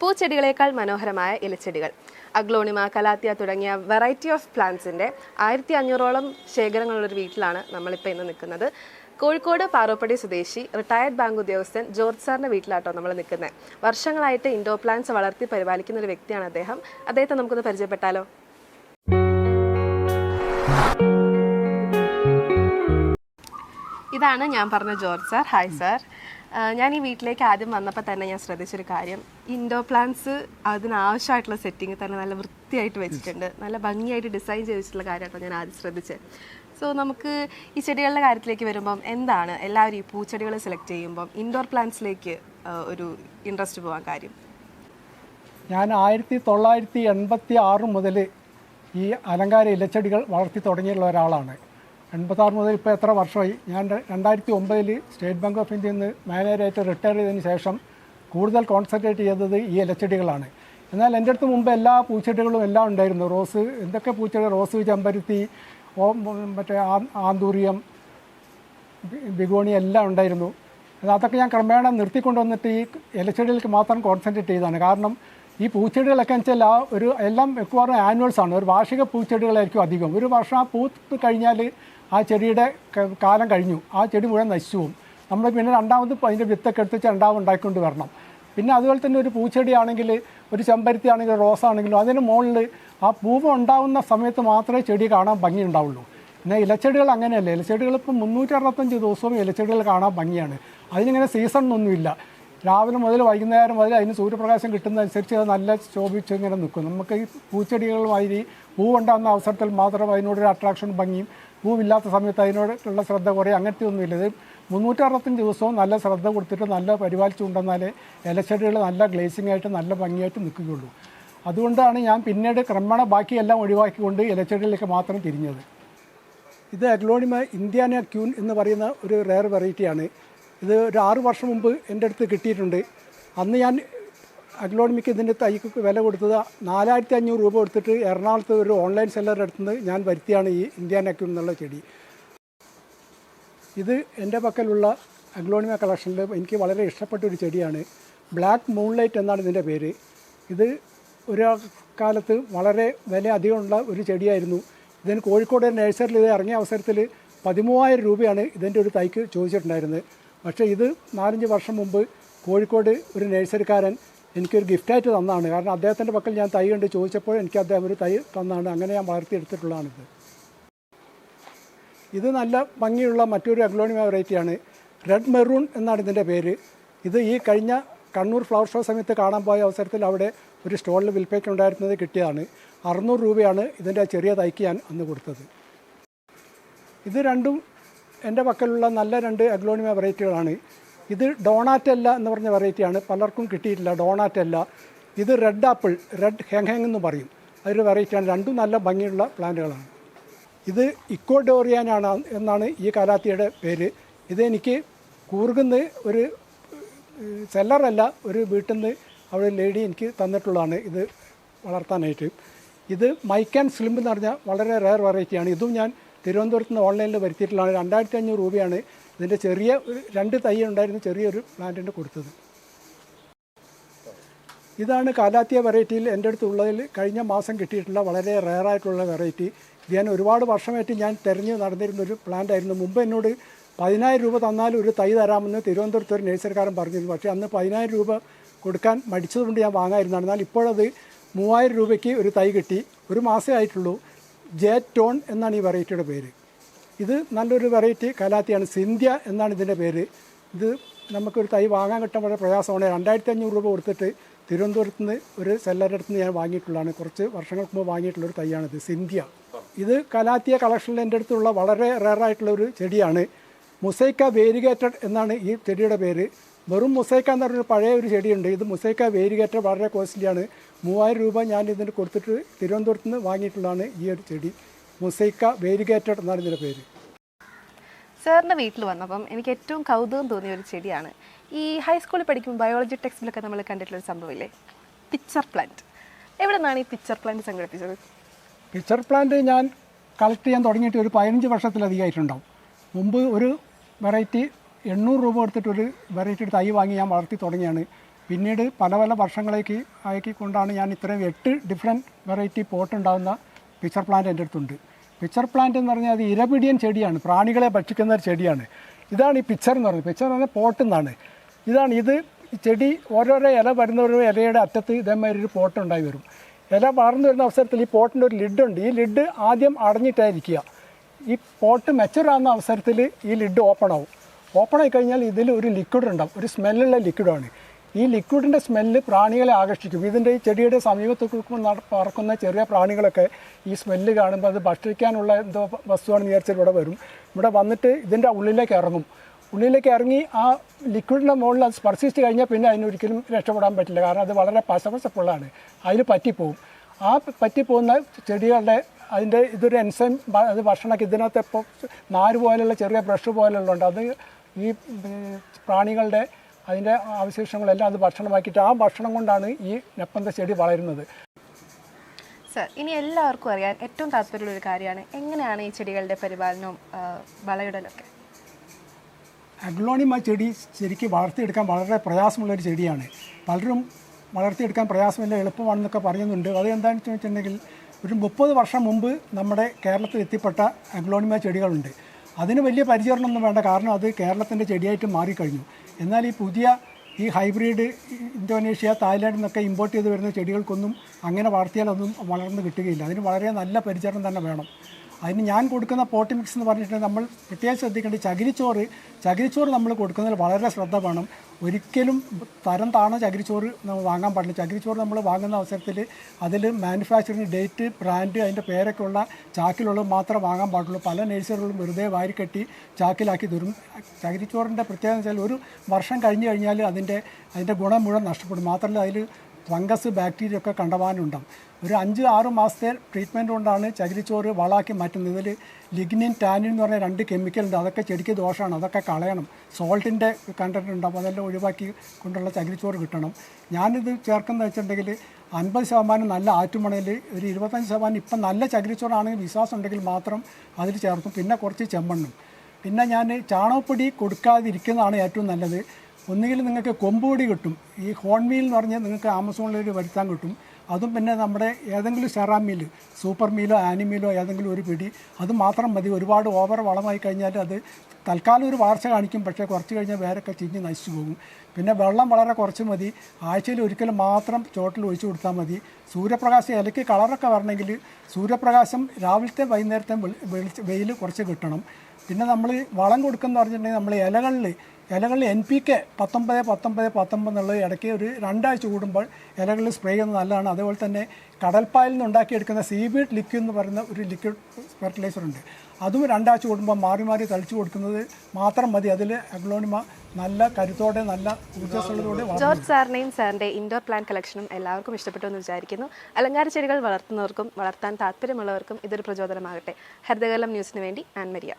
പൂച്ചെടികളേക്കാൾ മനോഹരമായ ഇലച്ചെടികൾ aglaonema calathea തുടങ്ങിയ വെറൈറ്റി ഓഫ് പ്ലാന്റ്സിന്റെ ആയിരത്തി അഞ്ഞൂറോളം ശേഖരങ്ങളുള്ളൊരു വീട്ടിലാണ് നമ്മളിപ്പോൾ ഇന്ന് നിൽക്കുന്നത്. കോഴിക്കോട് പാറോപ്പടി സ്വദേശി റിട്ടയർഡ് ബാങ്ക് ഉദ്യോഗസ്ഥൻ ജോർജ് സാറിന്റെ വീട്ടിലാട്ടോ നമ്മൾ നിൽക്കുന്നത് വർഷങ്ങളായിട്ട് ഇൻഡോ പ്ലാന്റ്സ് വളർത്തി പരിപാലിക്കുന്ന ഒരു വ്യക്തിയാണ് അദ്ദേഹം. അദ്ദേഹത്തെ നമുക്കൊന്ന് പരിചയപ്പെട്ടാലോ? ഇതാണ് ഞാൻ പറഞ്ഞ ജോർജ് സാർ. ഹായ് സാർ ഞാൻ ഈ വീട്ടിലേക്ക് ആദ്യം വന്നപ്പോൾ തന്നെ ഞാൻ ശ്രദ്ധിച്ചൊരു കാര്യം. ഇൻഡോർ പ്ലാന്റ്സ് അതിനാവശ്യമായിട്ടുള്ള സെറ്റിംഗ് തന്നെ നല്ല വൃത്തിയായിട്ട് വെച്ചിട്ടുണ്ട്. നല്ല ഭംഗിയായിട്ട് ഡിസൈൻ ചെയ്തിട്ടുള്ള കാര്യമാണ് ഞാൻ ആദ്യം ശ്രദ്ധിച്ചത്. സോ നമുക്ക് ഈ ചെടികളുടെ കാര്യത്തിലേക്ക് വരുമ്പം എന്താണ്? എല്ലാവരും ഈ പൂച്ചെടികൾ സെലക്ട് ചെയ്യുമ്പം ഇൻഡോർ പ്ലാന്റ്സിലേക്ക് ഒരു ഇൻട്രസ്റ്റ് പോകാൻ കാര്യം. ഞാൻ ആയിരത്തി തൊള്ളായിരത്തി എൺപത്തി ആറ് മുതൽ ഈ അലങ്കാര ഇലച്ചെടികൾ വളർത്തി തുടങ്ങിയുള്ള ഒരാളാണ്. എൺപത്താറ് മുതൽ ഇപ്പോൾ എത്ര വർഷമായി? ഞാൻ രണ്ടായിരത്തി ഒമ്പതിൽ സ്റ്റേറ്റ് ബാങ്ക് ഓഫ് ഇന്ത്യയിൽ നിന്ന് മാനേജറായിട്ട് റിട്ടയർ ചെയ്തതിന് ശേഷം കൂടുതൽ കോൺസെൻട്രേറ്റ് ചെയ്തത് ഈ ഇലച്ചെടികളാണ് എന്നാൽ എന്റെ അടുത്ത് മുമ്പ് എല്ലാ പൂച്ചെടികളും എല്ലാം ഉണ്ടായിരുന്നു. റോസ് എന്തൊക്കെ പൂച്ചെടി? റോസ് ചെമ്പരുത്തി ഓ മറ്റേ ആ- ആന്തൂറിയം ബിഗോണി എല്ലാം ഉണ്ടായിരുന്നു. അത് അതൊക്കെ ഞാൻ ക്രമേണ നിർത്തിക്കൊണ്ടുവന്നിട്ട് ഈ ഇലച്ചെടികൾക്ക് മാത്രം കോൺസെൻട്രേറ്റ് ചെയ്തതാണ്. കാരണം ഈ പൂച്ചെടികളൊക്കെ വെച്ചാൽ ആ ഒരു എല്ലാം മിക്കവാറും ആനുവൽസ് ആണ് ഒരു വാർഷിക പൂച്ചെടികളായിരിക്കും അധികം. ഒരു വർഷം ആ പൂത്ത് കഴിഞ്ഞാൽ ആ ചെടിയുടെ കാലം കഴിഞ്ഞു. ആ ചെടി മുഴുവൻ നശിച്ചു പോകും നമ്മൾ പിന്നെ രണ്ടാമത് അതിന്റെ വിത്തൊക്കെ എടുത്ത് രണ്ടാമത് ഉണ്ടാക്കിക്കൊണ്ട് വരണം. പിന്നെ അതുപോലെ തന്നെ ഒരു പൂച്ചെടിയാണെങ്കിൽ ഒരു ചെമ്പരുത്തി ആണെങ്കിൽ റോസ് ആണെങ്കിലും അതിന് മുകളിൽ ആ പൂവ് ഉണ്ടാകുന്ന സമയത്ത് മാത്രമേ ചെടി കാണാൻ ഭംഗി ഉണ്ടാവുള്ളൂ. പിന്നെ ഇലച്ചെടികൾ അങ്ങനെയല്ല? ഇലച്ചെടികൾ ഇപ്പം മുന്നൂറ്റി അറുപത്തഞ്ച് ദിവസവും ഇലച്ചെടികൾ കാണാൻ ഭംഗിയാണ്. അതിനിങ്ങനെ സീസൺ ഒന്നുമില്ല രാവിലെ മുതൽ വൈകുന്നേരം മുതൽ അതിന് സൂര്യപ്രകാശം കിട്ടുന്നതനുസരിച്ച് അത് നല്ല ശോഭിച്ച് ഇങ്ങനെ നിൽക്കും. നമുക്ക് ഈ പൂച്ചെടികളുമായി പൂവുണ്ടാകുന്ന അവസരത്തിൽ മാത്രം അതിനോടൊരു അട്രാക്ഷൻ ഭംഗിയും പൂവില്ലാത്ത സമയത്ത് അതിനോടുള്ള ശ്രദ്ധ കുറയും. അങ്ങനത്തെ ഒന്നുമില്ല ഇത് മുന്നൂറ്ററുപത്തഞ്ച് ദിവസവും നല്ല ശ്രദ്ധ കൊടുത്തിട്ട് നല്ല പരിപാലിച്ചു കൊണ്ടുവന്നാലേ ഇലച്ചെടികൾ നല്ല ഗ്ലേസിംഗ് ആയിട്ട് നല്ല ഭംഗിയായിട്ട് നിൽക്കുകയുള്ളൂ. അതുകൊണ്ടാണ് ഞാൻ പിന്നീട് ക്രമേണ ബാക്കിയെല്ലാം ഒഴിവാക്കിക്കൊണ്ട് ഇലച്ചെടികളിലേക്ക് മാത്രം തിരിഞ്ഞത്. ഇത് അഗ്ലോണിമ ഇന്ത്യാന ക്യൂൻ എന്ന് പറയുന്ന ഒരു റെയർ വെറൈറ്റിയാണ് ഇത് ഒരു ആറു വർഷം മുമ്പ് എന്റെ അടുത്ത് കിട്ടിയിട്ടുണ്ട്. അന്ന് ഞാൻ അഗ്ലോണമിക്ക് ഇതിന്റെ തൈക്ക് വില കൊടുത്തത് നാലായിരത്തി അഞ്ഞൂറ് രൂപ കൊടുത്തിട്ട് എറണാകുളത്ത് ഒരു ഓൺലൈൻ സെല്ലറുടെ അടുത്ത് നിന്ന് ഞാൻ വരുത്തിയാണ് ഈ ഇന്ത്യൻ അക്യൂം എന്നുള്ള ചെടി. ഇത് എന്റെ പക്കലുള്ള അഗ്ലോണിമ കളക്ഷനിൽ എനിക്ക് വളരെ ഇഷ്ടപ്പെട്ട ഒരു ചെടിയാണ്. ബ്ലാക്ക് മൂൺലൈറ്റ് എന്നാണ് ഇതിന്റെ പേര്. ഇത് ഒരു കാലത്ത് വളരെ വില അധികമുള്ള ഒരു ചെടിയായിരുന്നു. ഇതിന് കോഴിക്കോട് നഴ്സറിയിൽ ഇത് ഇറങ്ങിയ അവസരത്തിൽ പതിമൂവായിരം രൂപയാണ് ഇതിന്റെ ഒരു തൈക്ക് ചോദിച്ചിട്ടുണ്ടായിരുന്നത്. പക്ഷേ ഇത് നാലഞ്ച് വർഷം മുമ്പ് കോഴിക്കോട് ഒരു നഴ്സറിക്കാരൻ എനിക്കൊരു ഗിഫ്റ്റായിട്ട് തന്നാണ്. കാരണം അദ്ദേഹത്തിന്റെ പക്കൽ ഞാൻ തൈ കണ്ട് ചോദിച്ചപ്പോൾ എനിക്ക് അദ്ദേഹം ഒരു തൈ തന്നാണ്. അങ്ങനെ ഞാൻ വളർത്തിയെടുത്തിട്ടുള്ളതാണിത്. ഇത് നല്ല ഭംഗിയുള്ള മറ്റൊരു അഗ്ലോണിമ വെറൈറ്റിയാണ്. റെഡ് മെറൂൺ എന്നാണ് ഇതിന്റെ പേര്. ഇത് ഈ കഴിഞ്ഞ കണ്ണൂർ ഫ്ലവർ ഷോ സമയത്ത് കാണാൻ പോയ അവസരത്തിൽ അവിടെ ഒരു സ്റ്റോളിൽ വിൽപ്പയ്ക്കുണ്ടായിരുന്നത് കിട്ടിയതാണ്. അറുന്നൂറ് രൂപയാണ് ഇതിന്റെ ചെറിയ തൈക്ക് ഞാൻ അന്ന് കൊടുത്തത്. ഇത് രണ്ടും എന്റെ പക്കലുള്ള നല്ല രണ്ട് അഗ്ലോണിമ വെറൈറ്റികളാണ്. ഇത് ഡോണാറ്റല്ല എന്ന് പറഞ്ഞ വെറൈറ്റിയാണ്. പലർക്കും കിട്ടിയിട്ടില്ല ഡോണാറ്റല്ല ഇത് റെഡ് ആപ്പിൾ റെഡ് ഹെങ് ഹെങ് എന്ന് പറയും. അതൊരു വെറൈറ്റിയാണ്. രണ്ടും നല്ല ഭംഗിയുള്ള പ്ലാന്റുകളാണ്. ഇത് ഇക്കോഡോറിയാനാണ് എന്നാണ് ഈ കാലാത്തിയുടെ പേര്. ഇതെനിക്ക് കൂർഗുന്ന് ഒരു സെല്ലറല്ല ഒരു വീട്ടിൽ നിന്ന് അവിടെ ലേഡി എനിക്ക് തന്നിട്ടുള്ളതാണ് ഇത് വളർത്താനായിട്ട്. ഇത് മൈക്ക് ആൻഡ് സ്ലിം എന്ന് പറഞ്ഞാൽ വളരെ റയർ വെറൈറ്റിയാണ്. ഇതും ഞാൻ തിരുവനന്തപുരത്ത് നിന്ന് ഓൺലൈനിൽ വരുത്തിയിട്ടുള്ളതാണ് രണ്ടായിരത്തി അഞ്ഞൂറ് രൂപയാണ് ഇതിന്റെ ചെറിയ രണ്ട് തൈ ഉണ്ടായിരുന്ന ചെറിയൊരു പ്ലാന്റിന് കൊടുത്തത്. ഇതാണ് കാലാത്തിയ വെറൈറ്റിയിൽ എന്റെ അടുത്തുള്ളതിൽ കഴിഞ്ഞ മാസം കിട്ടിയിട്ടുള്ള വളരെ റെയറായിട്ടുള്ള വെറൈറ്റി ഇത് ഞാൻ ഒരുപാട് വർഷമായിട്ട് ഞാൻ തിരഞ്ഞ് നടന്നിരുന്ന ഒരു പ്ലാന്റ് ആയിരുന്നു. മുമ്പ് എന്നോട് പതിനായിരം രൂപ തന്നാൽ ഒരു തൈ തരാമെന്ന് തിരുവനന്തപുരത്ത് ഒരു നേഴ്സറിക്കാരൻ പറഞ്ഞിരുന്നു. പക്ഷേ അന്ന് പതിനായിരം രൂപ കൊടുക്കാൻ മടിച്ചതുകൊണ്ട് ഞാൻ വാങ്ങാതിരുന്നതാണ്. എന്നാൽ ഇപ്പോഴത് മൂവായിരം രൂപയ്ക്ക് ഒരു തൈ കിട്ടി. ഒരു മാസമേ ആയിട്ടുള്ളൂ. ജെ ടോൺ എന്നാണ് ഈ വെറൈറ്റിയുടെ പേര്. ഇത് നല്ലൊരു വെറൈറ്റി കലാത്തിയാണ്. സിന്ധ്യ എന്നാണ് ഇതിന്റെ പേര്. ഇത് നമുക്കൊരു തൈ വാങ്ങാൻ കിട്ടാൻ വളരെ പ്രയാസമാണ്. രണ്ടായിരത്തി അഞ്ഞൂറ് രൂപ കൊടുത്തിട്ട് തിരുവനന്തപുരത്ത് നിന്ന് ഒരു സെല്ലറുടെ അടുത്ത് നിന്ന് ഞാൻ വാങ്ങിയിട്ടുള്ളതാണ്. കുറച്ച് വർഷങ്ങൾക്ക് മുമ്പ് വാങ്ങിയിട്ടുള്ള ഒരു തൈയാണിത് സിന്ധ്യ. ഇത് കലാത്തിയ കളക്ഷനിൽ എന്റെ അടുത്തുള്ള വളരെ റെയറായിട്ടുള്ള ഒരു ചെടിയാണ്. മുസൈക്ക വേരിഗേറ്റഡ് എന്നാണ് ഈ ചെടിയുടെ പേര്. വെറും മുസൈക്ക എന്ന് പറഞ്ഞൊരു പഴയ ഒരു ചെടിയുണ്ട്. ഇത് മുസൈക്ക വേരുകയറ്റ വളരെ കോസ്റ്റ്ലിയാണ്. മൂവായിരം രൂപ ഞാൻ ഇതിന് കൊടുത്തിട്ട് തിരുവനന്തപുരത്ത് നിന്ന് വാങ്ങിയിട്ടുള്ളതാണ് ഈ ഒരു ചെടി. മുസൈക്ക വേരുകയറ്റഡ് എന്നാണ് ഇതിന്റെ പേര്. സാറിന്റെ വീട്ടിൽ വന്നപ്പം എനിക്ക് ഏറ്റവും കൗതുകം തോന്നിയ ഒരു ചെടിയാണ്. ഈ ഹൈസ്കൂളിൽ പഠിക്കുമ്പോൾ ബയോളജി ടെക്സ്റ്റിലൊക്കെ നമ്മൾ കണ്ടിട്ടുള്ള ഒരു സംഭവമില്ലേ? പിക്ചർ പ്ലാന്റ് എവിടെ നിന്നാണ് ഈ പിക്ചർ പ്ലാന്റ് സംഘടിപ്പിച്ചത്? പിക്ചർ പ്ലാന്റ് ഞാൻ കളക്ട് ചെയ്യാൻ തുടങ്ങിയിട്ട് ഒരു പതിനഞ്ച് വർഷത്തിലധികമായിട്ടുണ്ടാവും. മുമ്പ് ഒരു വെറൈറ്റി എണ്ണൂറ് രൂപ കൊടുത്തിട്ടൊരു വെറൈറ്റി തൈ വാങ്ങി ഞാൻ വളർത്തി തുടങ്ങിയാണ്. പിന്നീട് പല പല വർഷങ്ങളേക്ക് ആക്കിക്കൊണ്ടാണ് ഞാൻ ഇത്രയും എട്ട് ഡിഫറെന്റ് വെറൈറ്റി പോട്ട് ഉണ്ടാകുന്ന പിച്ചർ പ്ലാന്റ് എന്റെ അടുത്തുണ്ട്. പിച്ചർ പ്ലാന്റ് എന്ന് പറഞ്ഞാൽ അത് ഇരപിടിയൻ ചെടിയാണ് പ്രാണികളെ ഭക്ഷിക്കുന്ന ഒരു ചെടിയാണ്. ഇതാണ് ഈ പിച്ചർ എന്ന് പറയുന്നത്. പിച്ചർ എന്ന് പറഞ്ഞാൽ പോട്ട് എന്നാണ്. ഇതാണ് ഇത് ചെടി ഓരോരോ ഇല വരുന്ന ഒരു ഇലയുടെ അറ്റത്ത് ഇതേമാതിരി ഒരു പോട്ട് ഉണ്ടായി വരും. ഇല വളർന്നു വരുന്ന അവസരത്തിൽ ഈ പോട്ടിന്റെ ഒരു ലിഡുണ്ട് ഈ ലിഡ് ആദ്യം അടഞ്ഞിട്ടായിരിക്കുക. ഈ പോട്ട് മെച്ചൂർ ആവുന്ന അവസരത്തിൽ ഈ ലിഡ് ഓപ്പൺ ആവും. ഓപ്പൺ ആയി കഴിഞ്ഞാൽ ഇതിൽ ഒരു ലിക്വിഡ് ഉണ്ടാവും. ഒരു സ്മെല്ലുള്ള ലിക്വിഡാണ് ഈ ലിക്വിഡിന്റെ സ്മെല്ല് പ്രാണികളെ ആകർഷിക്കും. ഇതിന്റെ ഈ ചെടിയുടെ സമീപത്ത് പറക്കുന്ന ചെറിയ പ്രാണികളൊക്കെ ഈ സ്മെല്ല് കാണുമ്പോൾ അത് ഭക്ഷിക്കാനുള്ള എന്തോ വസ്തുവാണെന്ന് വിചാരിച്ചിട്ട് ഇവിടെ വരും. ഇവിടെ വന്നിട്ട് ഇതിന്റെ ഉള്ളിലേക്ക് ഇറങ്ങും. ഉള്ളിലേക്ക് ഇറങ്ങി ആ ലിക്വിഡിന്റെ മുകളിൽ അത് സ്പർശിച്ച് കഴിഞ്ഞാൽ പിന്നെ അതിനൊരിക്കലും രക്ഷപ്പെടാൻ പറ്റില്ല. കാരണം അത് വളരെ പശപശപ്പുള്ളതാണ് അതിൽ പറ്റിപ്പോവും. ആ പറ്റിപ്പോകുന്ന ചെടികളുടെ അതിന്റെ ഇതൊരു എൻസൈം അത് ഭക്ഷണമൊക്കെ ഇതിനകത്ത് ഇപ്പോൾ നാര് പോലെയുള്ള ചെറിയ ബ്രഷ് ഉണ്ട് അത് ഈ പ്രാണികളുടെ അതിന്റെ അവശേഷങ്ങളെല്ലാം അത് ഭക്ഷണമാക്കിയിട്ട് ആ ഭക്ഷണം കൊണ്ടാണ് ഈ നെപ്പന്ത ചെടി വളരുന്നത്. സർ ഇനി എല്ലാവർക്കും അറിയാൻ ഏറ്റവും താല്പര്യമുള്ള ഒരു കാര്യമാണ് എങ്ങനെയാണ് ഈ ചെടികളുടെ പരിപാലനവും വളയിടലൊക്കെ അഗ്ലോണിമ ചെടി ശരിക്കും വളർത്തിയെടുക്കാൻ വളരെ പ്രയാസമുള്ളൊരു ചെടിയാണ്. പലരും വളർത്തിയെടുക്കാൻ പ്രയാസമില്ല എളുപ്പമാണെന്നൊക്കെ പറയുന്നുണ്ട്. അത് എന്താണെന്ന് വെച്ചിട്ടുണ്ടെങ്കിൽ ഒരു മുപ്പത് വർഷം മുമ്പ് നമ്മുടെ കേരളത്തിൽ എത്തിപ്പെട്ട അഗ്ലോണിമ ചെടികളുണ്ട്. അതിന് വലിയ പരിചരണമൊന്നും വേണ്ട. കാരണം അത് കേരളത്തിന്റെ ചെടിയായിട്ട് മാറിക്കഴിഞ്ഞു. എന്നാൽ ഈ പുതിയ ഈ ഹൈബ്രിഡ് ഇന്തോനേഷ്യ തായ്ലാൻഡിൽ നിന്നൊക്കെ ഇമ്പോർട്ട് ചെയ്ത് വരുന്ന ചെടികൾക്കൊന്നും അങ്ങനെ വളർത്തിയാലൊന്നും വളർന്ന് കിട്ടുകയില്ല. അതിന് വളരെ നല്ല പരിചരണം തന്നെ വേണം. അതിന് ഞാൻ കൊടുക്കുന്ന പോട്ടി മിക്സ് എന്ന് പറഞ്ഞിട്ട് നമ്മൾ പ്രത്യേകം ശ്രദ്ധിക്കേണ്ടത് ചകിരിച്ചോറ് ചകിരിച്ചോറ് നമ്മൾ കൊടുക്കുന്നതിൽ വളരെ ശ്രദ്ധ വേണം. ഒരിക്കലും തരം താണ ചകിരിച്ചോറ് നമ്മൾ വാങ്ങാൻ പാടില്ല. ചകിരിച്ചോറ് നമ്മൾ വാങ്ങുന്ന അവസരത്തിൽ അതിൽ മാനുഫാക്ചറിങ് ഡേറ്റ് ബ്രാൻഡ് അതിന്റെ പേരൊക്കെ ഉള്ള ചാക്കിലുള്ളത് മാത്രം വാങ്ങാൻ പാടുള്ളൂ. പല നേഴ്സറികളും വെറുതെ വാരിക്കെട്ടി ചാക്കിലാക്കി തരും. ചകിരിച്ചോറിന്റെ പ്രത്യേകത വെച്ചാൽ ഒരു വർഷം കഴിഞ്ഞ് കഴിഞ്ഞാൽ അതിന്റെ അതിന്റെ ഗുണം മുഴുവൻ നഷ്ടപ്പെടും. മാത്രമല്ല അതിൽ ഫംഗസ് ബാക്ടീരിയ ഒക്കെ കണ്ടവാനുണ്ടാവും ഒരു അഞ്ച് ആറ് മാസത്തെ ട്രീറ്റ്മെന്റ് കൊണ്ടാണ് ചകിരിച്ചോറ് വളാക്കി മാറ്റുന്നത്. ഇതിൽ ലിഗ്നിൻ ടാനിൻ എന്ന് പറഞ്ഞ രണ്ട് കെമിക്കൽ ഉണ്ട്. അതൊക്കെ ചെടിക്ക് ദോഷമാണ് അതൊക്കെ കളയണം. സോൾട്ടിന്റെ കണ്ടന്റ് ഉണ്ടാവും. അതെല്ലാം ഒഴിവാക്കി കൊണ്ടുള്ള ചകിരിച്ചോറ് കിട്ടണം. ഞാനിത് ചേർക്കുന്നത് വെച്ചിട്ടുണ്ടെങ്കിൽ അൻപത് ശതമാനം നല്ല ആറ്റുമണയിൽ ഒരു ഇരുപത്തഞ്ച് ശതമാനം ഇപ്പം നല്ല ചകിരിച്ചോറാണെങ്കിൽ വിശ്വാസം ഉണ്ടെങ്കിൽ മാത്രം അതിൽ ചേർക്കും. പിന്നെ കുറച്ച് ചെമ്മണ്ണും. പിന്നെ ഞാൻ ചാണകപ്പൊടി കൊടുക്കാതിരിക്കുന്നതാണ് ഏറ്റവും നല്ലത്. ഒന്നുകിൽ നിങ്ങൾക്ക് കൊമ്പുപൊടി കിട്ടും. ഈ ഹോൺമീൽ എന്ന് പറഞ്ഞാൽ നിങ്ങൾക്ക് ആമസോണിൽ വരുത്താൻ കിട്ടും. അതും പിന്നെ നമ്മുടെ ഏതെങ്കിലും സെറാം മീൽ സൂപ്പർ മീലോ ആനിമീലോ ഏതെങ്കിലും ഒരു പിടി അത് മാത്രം മതി. ഒരുപാട് ഓവർ വളമായി കഴിഞ്ഞാൽ അത് തൽക്കാലം ഒരു വളർച്ച കാണിക്കും. പക്ഷേ കുറച്ച് കഴിഞ്ഞാൽ വേരൊക്കെ ചിഞ്ഞ് നശിച്ചു പോകും. പിന്നെ വെള്ളം വളരെ കുറച്ച് മതി. ആഴ്ചയിൽ ഒരിക്കലും മാത്രം ചോട്ടിൽ ഒഴിച്ചു കൊടുത്താൽ മതി. സൂര്യപ്രകാശം ഇലയ്ക്ക് കളറൊക്കെ വരണമെങ്കിൽ സൂര്യപ്രകാശം രാവിലത്തെ വൈകുന്നേരത്തെ വെളിച്ച വെയിൽ കുറച്ച് കിട്ടണം. പിന്നെ നമ്മൾ വളം കൊടുക്കുന്ന പറഞ്ഞിട്ടുണ്ടെങ്കിൽ നമ്മൾ ഇലകളിൽ ഇലകളിൽ എൻ പി കെ പത്തൊമ്പത് പത്തൊമ്പത് പത്തൊമ്പത് എന്നുള്ളത് ഇടയ്ക്ക് ഒരു രണ്ടാഴ്ച കൂടുമ്പോൾ ഇലകളിൽ സ്പ്രേ ചെയ്യുന്നത് നല്ലതാണ്. അതേപോലെ തന്നെ കടൽപ്പായിൽ നിന്ന് ഉണ്ടാക്കിയെടുക്കുന്ന സീബീഡ് ലിക്വിഡ് എന്ന് പറയുന്ന ഒരു ലിക്വിഡ് ഫെർട്ടിലൈസർ ഉണ്ട്. അതും രണ്ടാഴ്ച കൂടുമ്പോൾ മാറി മാറി തളിച്ചു കൊടുക്കുന്നത് മാത്രം മതി. അതിൽ അഗ്ലോണിമ നല്ല കരുത്തോടെ നല്ല ഊർജസ്വലതയോടെ ജോർജ് സാറിനെയും സാറിന്റെ ഇൻഡോർ പ്ലാന്റ് കളക്ഷനും എല്ലാവർക്കും ഇഷ്ടപ്പെട്ടു എന്ന് വിചാരിക്കുന്നു. അലങ്കാര ചെടികൾ വളർത്തുന്നവർക്കും വളർത്താൻ താല്പര്യമുള്ളവർക്കും ഇതൊരു പ്രചോദനമാകട്ടെ. ഹരിതകലം ന്യൂസിന് വേണ്ടി ആൻമരിയ.